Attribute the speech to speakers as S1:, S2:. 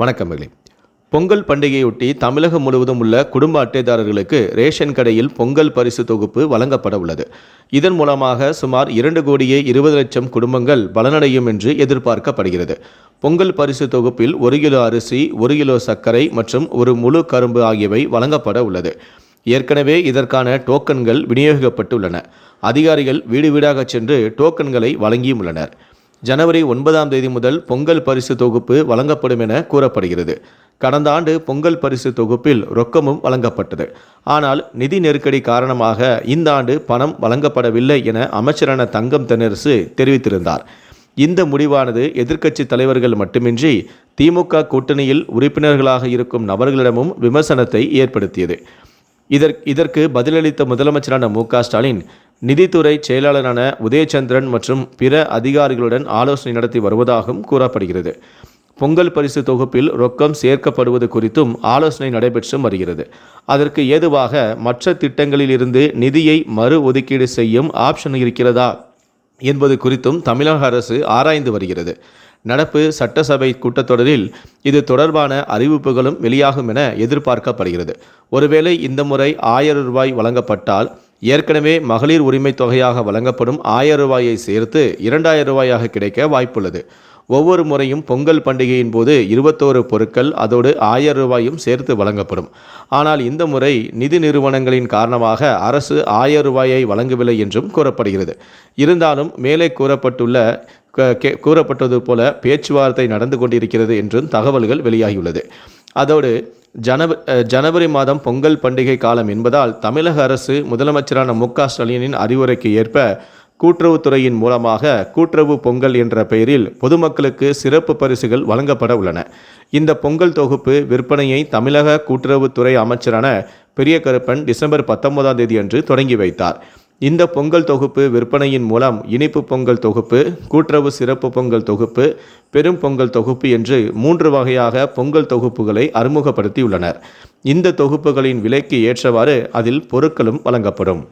S1: வணக்கங்களே பொங்கல் பண்டிகையொட்டி தமிழகம் முழுவதும் உள்ள குடும்ப அட்டைதாரர்களுக்கு ரேஷன் கடையில் பொங்கல் பரிசு தொகுப்பு வழங்கப்பட உள்ளது. இதன் மூலமாக சுமார் இரண்டு கோடியே இருபது லட்சம் குடும்பங்கள் பலனடையும் என்று எதிர்பார்க்கப்படுகிறது. பொங்கல் பரிசு தொகுப்பில் ஒரு கிலோ அரிசி ஒரு கிலோ சர்க்கரை மற்றும் ஒரு முழு கரும்பு ஆகியவை வழங்கப்பட உள்ளது. ஏற்கனவே இதற்கான டோக்கன்கள் விநியோகிக்கப்பட்டுள்ளன. அதிகாரிகள் வீடு வீடாக சென்று டோக்கன்களை வழங்கியுள்ளனர். ஜனவரி ஒன்பதாம் தேதி முதல் பொங்கல் பரிசு தொகுப்பு வழங்கப்படும் என கூறப்படுகிறது. கடந்த ஆண்டு பொங்கல் பரிசு தொகுப்பில் ரொக்கமும் வழங்கப்பட்டது. ஆனால் நிதி நெருக்கடி காரணமாக இந்த ஆண்டு பணம் வழங்கப்படவில்லை என அமைச்சரான தங்கம் தென்னரசு தெரிவித்திருந்தார். இந்த முடிவானது எதிர்க்கட்சி தலைவர்கள் மட்டுமின்றி திமுக கூட்டணியில் உறுப்பினர்களாக இருக்கும் நபர்களிடமும் விமர்சனத்தை ஏற்படுத்தியது. இதற்கு இதற்கு பதிலளித்த முதலமைச்சரான மு க ஸ்டாலின் நிதித்துறை செயலாளரான உதயச்சந்திரன் மற்றும் பிற அதிகாரிகளுடன் ஆலோசனை நடத்தி வருவதாகவும் கூறப்படுகிறது. பொங்கல் பரிசு தொகுப்பில் ரொக்கம் சேர்க்கப்படுவது குறித்தும் ஆலோசனை நடைபெற்றும் வருகிறது. அதற்கு ஏதுவாக மற்ற திட்டங்களிலிருந்து நிதியை மறு ஒதுக்கீடு செய்யும் ஆப்ஷன் இருக்கிறதா என்பது குறித்தும் தமிழக அரசு ஆராய்ந்து வருகிறது. நடப்பு சட்டசபை கூட்டத்தொடரில் இது தொடர்பான அறிவிப்புகளும் வெளியாகும் என எதிர்பார்க்கப்படுகிறது. ஒருவேளை இந்த முறை ஆயிரம் ரூபாய் வழங்கப்பட்டால் ஏற்கனவே மகளிர் உரிமை தொகையாக வழங்கப்படும் ஆயிரம் ரூபாயை சேர்த்து இரண்டாயிரம் ரூபாயாக கிடைக்க வாய்ப்புள்ளது. ஒவ்வொரு முறையும் பொங்கல் பண்டிகையின் போது இருபத்தோரு பொருட்கள் அதோடு ஆயிரம் ரூபாயும் சேர்த்து வழங்கப்படும். ஆனால் இந்த முறை நிதி நிறுவனங்களின் காரணமாக அரசு ஆயிரம் ரூபாயை வழங்கவில்லை என்றும் கூறப்படுகிறது. இருந்தாலும் மேலே கூறப்பட்டுள்ள க- கே- கூறப்பட்டது போல பேச்சுவார்த்தை நடந்து கொண்டிருக்கிறது என்றும் தகவல்கள் வெளியாகியுள்ளது. அதோடு ஜனவ ஜனவரி மாதம் பொங்கல் பண்டிகை காலம் என்பதால் தமிழக அரசு முதலமைச்சரான மு க ஸ்டாலினின் அறிவுரைக்கு ஏற்ப கூட்டுறவுத்துறையின் மூலமாக கூட்டுறவு பொங்கல் என்ற பெயரில் பொதுமக்களுக்கு சிறப்பு பரிசுகள் வழங்கப்பட உள்ளன. இந்த பொங்கல் தொகுப்பு விற்பனையை தமிழக கூட்டுறவுத்துறை அமைச்சரான பெரிய கருப்பன் டிசம்பர் பத்தொன்பதாம் தேதி அன்று தொடங்கி வைத்தார். இந்த பொங்கல் தொகுப்பு விற்பனையின் மூலம் இனிப்பு பொங்கல் தொகுப்பு கூட்டுறவு சிறப்பு பொங்கல் தொகுப்பு பெரும் பொங்கல் தொகுப்பு என்று மூன்று வகையாக பொங்கல் தொகுப்புகளை அறிமுகப்படுத்தியுள்ளனர். இந்த தொகுப்புகளின் விலைக்கு ஏற்றவாறு அதில் பொருட்களும் வழங்கப்படும்.